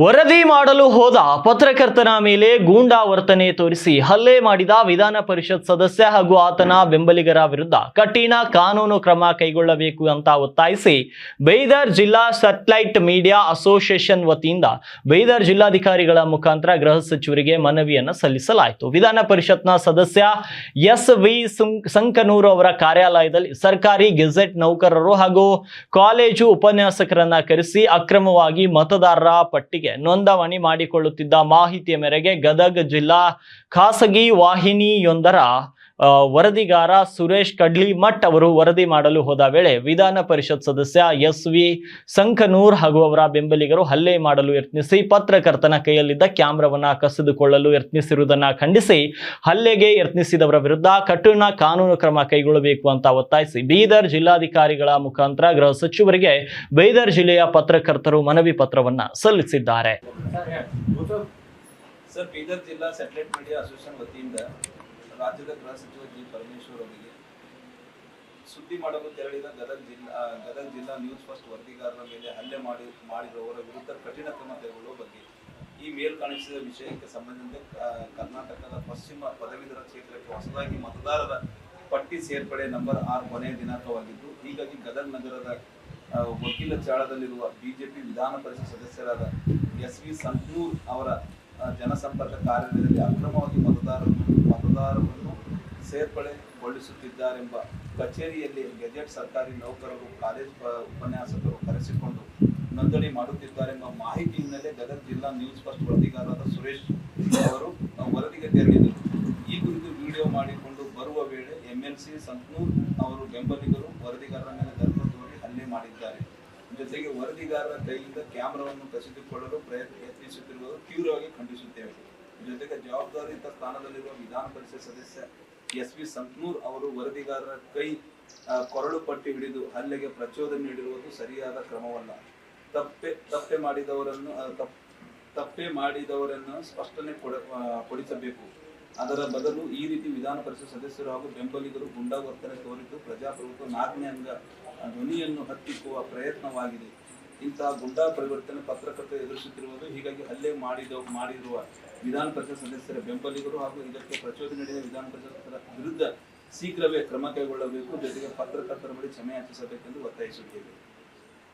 ವರದಿ ಮಾಡಲು ಹೋದ ಪತ್ರಕರ್ತನ ಮೇಲೆ ಗೂಂಡಾ ವರ್ತನೆ ತೋರಿಸಿ ಹಲ್ಲೆ ಮಾಡಿದ ವಿಧಾನ ಪರಿಷತ್ ಸದಸ್ಯ ಹಾಗೂ ಆತನ ಬೆಂಬಲಿಗರ ವಿರುದ್ಧ ಕಠಿಣ ಕಾನೂನು ಕ್ರಮ ಕೈಗೊಳ್ಳಬೇಕು ಅಂತ ಒತ್ತಾಯಿಸಿ ಬೈದರ್ ಜಿಲ್ಲಾ ಸ್ಯಾಟಲೈಟ್ ಮೀಡಿಯಾ ಅಸೋಸಿಯೇಷನ್ ವತಿಯಿಂದ ಬೈದರ್ ಜಿಲ್ಲಾಧಿಕಾರಿಗಳ ಮುಖಾಂತರ ಗೃಹ ಸಚಿವರಿಗೆ ಮನವಿಯನ್ನು ಸಲ್ಲಿಸಲಾಯಿತು. ವಿಧಾನ ಪರಿಷತ್ನ ಸದಸ್ಯ ಎಸ್ ವಿ ಸಂಕನೂರು ಅವರ ಕಾರ್ಯಾಲಯದಲ್ಲಿ ಸರ್ಕಾರಿ ಗೆಜೆಟ್ ನೌಕರರು ಹಾಗೂ ಕಾಲೇಜು ಉಪನ್ಯಾಸಕರನ್ನ ಕರೆಸಿ ಅಕ್ರಮವಾಗಿ ಮತದಾರರ ಪಟ್ಟಿಗೆ ನೋಂದಣಿ ಮಾಡಿಕೊಳ್ಳುತ್ತಿದ್ದ ಮಾಹಿತಿಯ ಮೇರೆಗೆ ಗದಗ ಜಿಲ್ಲಾ ಖಾಸಗಿ ವಾಹಿನಿಯೊಂದರ ವರದಿಗಾರ ಸುರೇಶ್ ಕಡ್ಲಿಮಠ್ ಅವರು ವರದಿ ಮಾಡಲು ಹೋದ ವೇಳೆ ವಿಧಾನ ಪರಿಷತ್ ಸದಸ್ಯ ಎಸ್ ವಿ ಸಂಕನೂರ್ ಹಾಗೂ ಅವರ ಬೆಂಬಲಿಗರು ಹಲ್ಲೆ ಮಾಡಲು ಯತ್ನಿಸಿ ಪತ್ರಕರ್ತನ ಕೈಯಲ್ಲಿದ್ದ ಕ್ಯಾಮ್ರಾವನ್ನ ಕಸಿದುಕೊಳ್ಳಲು ಯತ್ನಿಸಿರುವುದನ್ನ ಖಂಡಿಸಿ ಹಲ್ಲೆಗೆ ಯತ್ನಿಸಿದವರ ವಿರುದ್ಧ ಕಠಿಣ ಕಾನೂನು ಕ್ರಮ ಕೈಗೊಳ್ಳಬೇಕು ಅಂತ ಒತ್ತಾಯಿಸಿ ಬೀದರ್ ಜಿಲ್ಲಾಧಿಕಾರಿಗಳ ಮುಖಾಂತರ ಗೃಹ ಸಚಿವರಿಗೆ ಬೀದರ್ ಜಿಲ್ಲೆಯ ಪತ್ರಕರ್ತರು ಮನವಿ ಪತ್ರವನ್ನ ಸಲ್ಲಿಸಿದ್ದಾರೆ. ಸರ್ ಬೀದರ್ ಜಿಲ್ಲಾ ಸ್ಯಾಟಲೈಟ್ ಮೀಡಿಯಾ ಅಸೋಸಿಯೇಷನ್ ವತಿಯಿಂದ ರಾಜ್ಯದ ಗೃಹ ಸಚಿವ ಜಿ ಪರಮೇಶ್ವರ್ ಅವರಿಗೆ ಸುದ್ದಿ ಮಾಡಲು ತೆರಳಿದ ಗದಗ ಜಿಲ್ಲಾ ಗದಗ ಜಿಲ್ಲಾ ನ್ಯೂಸ್ ಫಸ್ಟ್ ವರದಿಗಾರರ ಮೇಲೆ ಹಲ್ಲೆ ಮಾಡಿ ಮಾಡಿರುವವರ ವಿರುದ್ಧ ಕಠಿಣ ಕ್ರಮ ಕೈಗೊಳ್ಳುವ ಬಗ್ಗೆ ಈ ಮೇಲ್ ಕಾಣಿಸಿದ ವಿಷಯಕ್ಕೆ ಸಂಬಂಧಿಸಿದಂತೆ ಕರ್ನಾಟಕದ ಪಶ್ಚಿಮ ಪದವೀಧರ ಕ್ಷೇತ್ರಕ್ಕೆ ಹೊಸದಾಗಿ ಮತದಾರರ ಪಟ್ಟಿ ಸೇರ್ಪಡೆ ನಂಬರ್ ಆರು ಕೊನೆಯ ದಿನಾಂಕವಾಗಿದ್ದು, ಹೀಗಾಗಿ ಗದಗ ನಗರದ ವಕೀಲ ಚಾಳದಲ್ಲಿರುವ ಬಿಜೆಪಿ ವಿಧಾನ ಪರಿಷತ್ ಸದಸ್ಯರಾದ ಎಸ್ ವಿ ಸಂಕನೂರ್ ಅವರ ಜನಸಂಪರ್ಕ ಕಾರ್ಯದಲ್ಲಿ ಅಕ್ರಮವಾಗಿ ಮತದಾರರನ್ನು ಮತದಾರರನ್ನು ಸೇರ್ಪಡೆಗೊಳಿಸುತ್ತಿದ್ದಾರೆಂಬ ಕಚೇರಿಯಲ್ಲಿ ಗೆಜೆಟ್ ಸರ್ಕಾರಿ ನೌಕರರು, ಕಾಲೇಜ್ ಉಪನ್ಯಾಸಕರು ಕರೆಸಿಕೊಂಡು ನೋಂದಣಿ ಮಾಡುತ್ತಿದ್ದಾರೆಂಬ ಮಾಹಿತಿ ಹಿನ್ನೆಲೆ ಗದಗ ಜಿಲ್ಲಾ ನ್ಯೂಸ್ ಫಸ್ಟ್ ವರದಿಗಾರರಾದ ಸುರೇಶ್ ಅವರು ವರದಿಗೆ ತೆರಳಿದರು ಈ ಕುರಿತು ವಿಡಿಯೋ ಮಾಡಿಕೊಂಡು ಬರುವ ವೇಳೆ ಎಂಎಲ್ಸಿ ಸಂತನೂರ್ ಅವರು ಬೆಂಬಲಿಗರು, ವರದಿಗಾರರ ಮೇಲೆ ಗರ್ಭ ತೋರಿ ಹಲ್ಲೆ ಮಾಡಿದ್ದಾರೆ. ಜೊತೆಗೆ ವರದಿಗಾರರ ಕೈಯಿಂದ ಕ್ಯಾಮೆರಾವನ್ನು ಕಸಿದುಕೊಳ್ಳಲು ಪ್ರಯತ್ನ ಯತ್ನಿಸುತ್ತಿರುವುದು ತೀವ್ರವಾಗಿ ಖಂಡಿಸುತ್ತೇವೆ. ಜೊತೆಗೆ ಜವಾಬ್ದಾರಿಯುತ ಸ್ಥಾನದಲ್ಲಿರುವ ವಿಧಾನ ಪರಿಷತ್ ಸದಸ್ಯ ಎಸ್ ವಿ ಸಂಕನೂರ್ ಅವರು ವರದಿಗಾರರ ಕೈ ಕೊರಳು ಪಟ್ಟಿ ಹಿಡಿದು ಹಲ್ಲೆಗೆ ಪ್ರಚೋದನೆ ನೀಡಿರುವುದು ಸರಿಯಾದ ಕ್ರಮವಲ್ಲ. ತಪ್ಪೆ ತಪ್ಪೆ ಮಾಡಿದವರನ್ನು ತಪ್ಪೆ ಮಾಡಿದವರನ್ನು ಸ್ಪಷ್ಟನೆ ಕೊಡ ಕೊಡಿಸಬೇಕು. ಅದರ ಬದಲು ಈ ರೀತಿ ವಿಧಾನ ಪರಿಷತ್ ಸದಸ್ಯರು ಹಾಗೂ ಬೆಂಬಲಿಗರು ಗುಂಡಾವರ್ತನೆ ತೋರಿದ್ದು ಪ್ರಜಾಪ್ರಭುತ್ವ ನಾಲ್ಕನೇ ಅಂಗ ಧ್ವನಿಯನ್ನು ಹತ್ತಿಕ್ಕುವ ಪ್ರಯತ್ನವಾಗಿದೆ. ಇಂತಹ ಗುಂಡಾ ಪರಿವರ್ತನೆ ಪತ್ರಕರ್ತರು ಎದುರಿಸುತ್ತಿರುವುದು ಹೀಗಾಗಿ ಹಲ್ಲೆ ಮಾಡಿದ ಮಾಡಿರುವ ವಿಧಾನ ಪರಿಷತ್ ಸದಸ್ಯರ ಬೆಂಬಲಿಗರು ಹಾಗೂ ಇದಕ್ಕೆ ಪ್ರಚೋದನೆ ನೀಡಿದ ವಿಧಾನ ಪರಿಷತ್ತರ ವಿರುದ್ಧ ಶೀಘ್ರವೇ ಕ್ರಮ ಕೈಗೊಳ್ಳಬೇಕು. ಜೊತೆಗೆ ಪತ್ರಕರ್ತರ ಬಳಿ ಕ್ಷಮೆಯಾಚಿಸಬೇಕೆಂದು ಒತ್ತಾಯಿಸುತ್ತೇವೆ.